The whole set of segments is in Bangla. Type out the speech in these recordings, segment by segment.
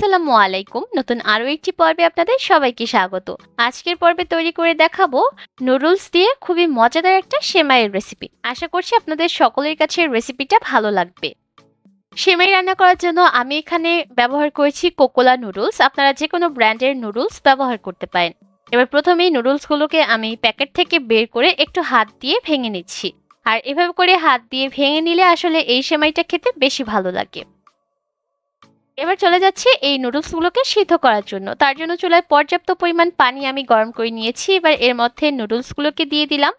আসসালামু আলাইকুম। নতুন আরও একটি পর্বে আপনাদের সবাইকে স্বাগত। আজকের পর্বে তৈরি করে দেখাবো নুডলস দিয়ে খুবই মজাদার একটা সেমাইয়ের রেসিপি আশা করছি আপনাদের সকলের কাছে রেসিপিটা ভালো লাগবে। সেমাই রান্না করার জন্য আমি এখানে ব্যবহার করেছি কোকোলা নুডলস। আপনারা যে কোনো ব্র্যান্ডের নুডলস ব্যবহার করতে পারেন। এবার প্রথমেই নুডলসগুলোকে আমি প্যাকেট থেকে বের করে একটু হাত দিয়ে ভেঙে নিচ্ছি। আর এভাবে করে হাত দিয়ে ভেঙে নিলে আসলে এই সেমাইটা খেতে বেশি ভালো লাগে। এবার চলে যাচ্ছি এই নুডলসগুলোকে সিদ্ধ করার জন্য। তার জন্য চুলায় পর্যাপ্ত পরিমাণ পানি আমি গরম করে নিয়েছি। এবার এর মধ্যে নুডলসগুলোকে দিয়ে দিলাম।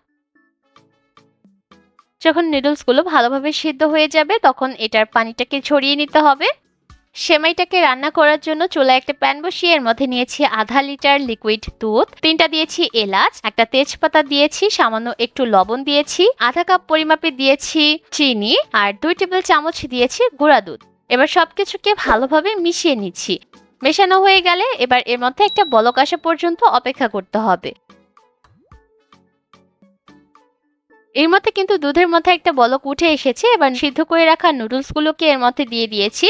যখন নুডলসগুলো ভালোভাবে সিদ্ধ হয়ে যাবে, তখন এটার পানিটাকে ছড়িয়ে নিতে হবে। সেমাইটাকে রান্না করার জন্য চুলায় একটা প্যান বসিয়ে এর মধ্যে নিয়েছি আধা লিটার লিকুইড দুধ। তিনটা দিয়েছি এলাচ, একটা তেজপাতা দিয়েছি, সামান্য একটু লবণ দিয়েছি, আধা কাপ পরিমাপে দিয়েছি চিনি, আর দুই টেবিল চামচ দিয়েছি গুঁড়া দুধ। এবার সবকিছুকে ভালোভাবে মিশিয়ে নিচ্ছি। মেশানো হয়ে গেলে এবার এর মধ্যে একটা বলক আসা পর্যন্ত অপেক্ষা করতে হবে। এর মধ্যে কিন্তু দুধের মধ্যে একটা বলক উঠে এসেছে, এবার সিদ্ধ করে রাখা নুডলসগুলোকে এর মধ্যে দিয়ে দিয়েছি।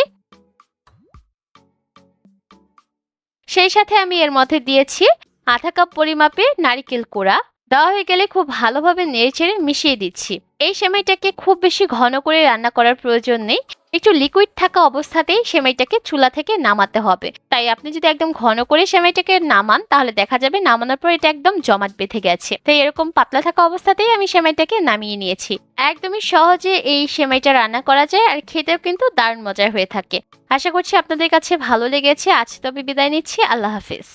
সেই সাথে আমি এর মধ্যে দিয়েছি আধা কাপ পরিমাপে নারিকেল কোড়া। দেওয়া হয়ে গেলে খুব ভালোভাবে নেড়ে নেড়েচেড়ে মিশিয়ে দিচ্ছি। এই সেমাইটাকে খুব বেশি ঘন করে রান্না করার প্রয়োজন নেই। একটু লিকুইড থাকা অবস্থাতেই সেমাইটাকে চুলা থেকে নামাতে হবে। তাই আপনি যদি একদম ঘন করে সেমাইটাকে নামান, তাহলে দেখা যাবে নামানোর পর এটা একদম জমাট বেঁধে গেছে। তাই এরকম পাতলা থাকা অবস্থাতেই আমি সেমাইটাকে নামিয়ে নিয়েছি। একদমই সহজে এই সেমাইটা রান্না করা যায় আর খেতেও কিন্তু দারুণ মজার হয়ে থাকে। আশা করছি আপনাদের কাছে ভালো লেগেছে। আজ তবে বিদায় নিচ্ছি। আল্লাহ হাফিজ।